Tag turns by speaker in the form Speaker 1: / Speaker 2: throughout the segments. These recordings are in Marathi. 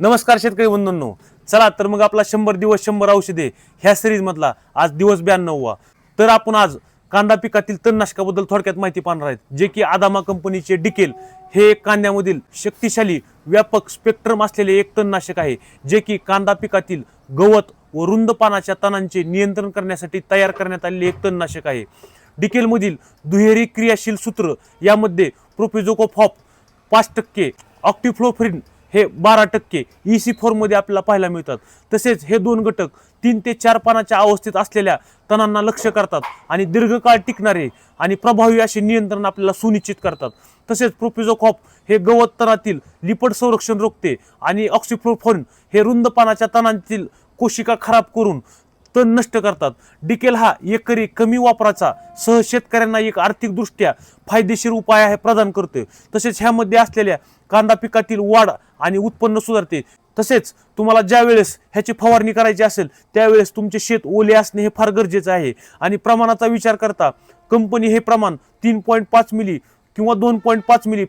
Speaker 1: नमस्कार शेतकरी बंधूंनो. चला तर मग आपला शंभर दिवस शंभर औषधे ह्या सिरीजमधला आज दिवस ब्याण्णववा. तर आपण आज कांदा पिकातील तणनाशकाबद्दल थोडक्यात माहिती पाहणार आहेत जे की आदामा कंपनीचे डिकेल हे एक कांद्यामधील शक्तिशाली व्यापक स्पेक्ट्रम असलेले एक तणनाशक आहे जे की कांदा पिकातील गवत व रुंद पानाच्या तणांचे नियंत्रण करण्यासाठी तयार करण्यात आलेले एक तणनाशक आहे. डिकेलमधील दुहेरी क्रियाशील सूत्र यामध्ये प्रोपिझोकोफॉप पाच टक्के ऑक्टिफ्लोफ्रिन हे बारा टक्के ई सी फोरमध्ये आपल्याला पाहायला मिळतात. तसेच हे दोन घटक तीन ते चार पानाच्या अवस्थेत असलेल्या तणांना लक्ष करतात आणि दीर्घकाळ टिकणारे आणि प्रभावी असे नियंत्रण आपल्याला सुनिश्चित करतात. तसेच प्रोपिझोकॉप हे गवत तणातील लिपड संरक्षण रोखते आणि ऑक्सिप्रोफोन हे रुंद पानाच्या तणांतील कोशिका खराब करून तण नष्ट करतात. डिकेल हा एकरी कमी वापराचा सह शेतकऱ्यांना एक आर्थिकदृष्ट्या फायदेशीर उपाय आहे प्रदान करतोय. तसेच ह्यामध्ये असलेल्या कांदा पिकातील वाढ आणि उत्पन्न सुधारते. तसेच तुम्हाला ज्या वेळेस ह्याची फवारणी करायची असेल त्यावेळेस तुमचे शेत ओले असणे हे फार गरजेचं आहे. आणि प्रमाणाचा विचार करता कंपनी हे प्रमाण तीन पॉईंट पाच मिली किंवा दोन पॉईंट पाच मिली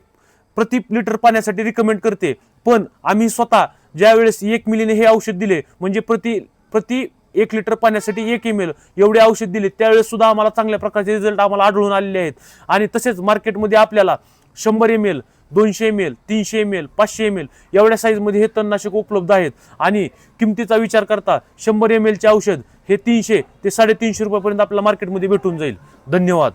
Speaker 1: प्रति लिटर पाण्यासाठी रिकमेंड करते. पण आम्ही स्वतः ज्यावेळेस एक मिलीने हे औषध दिले म्हणजे प्रति प्रति एक लिटर पाण्यासाठी एक एम एल एवढे औषध दिले त्यावेळेस सुद्धा आम्हाला चांगल्या प्रकारचे रिझल्ट आम्हाला आढळून आलेले आहेत. आणि तसेच मार्केटमध्ये आपल्याला शंभर एम एल दोनशे एम एल तीनशे एम एल पाचशे एम एल एवढ्या साईजमध्ये हे तणनाशक उपलब्ध आहेत. आणि किमतीचा विचार करता शंभर एम एलचे औषध हे तीनशे ते साडेतीनशे रुपयापर्यंत आपल्याला मार्केटमध्ये भेटून जाईल. धन्यवाद.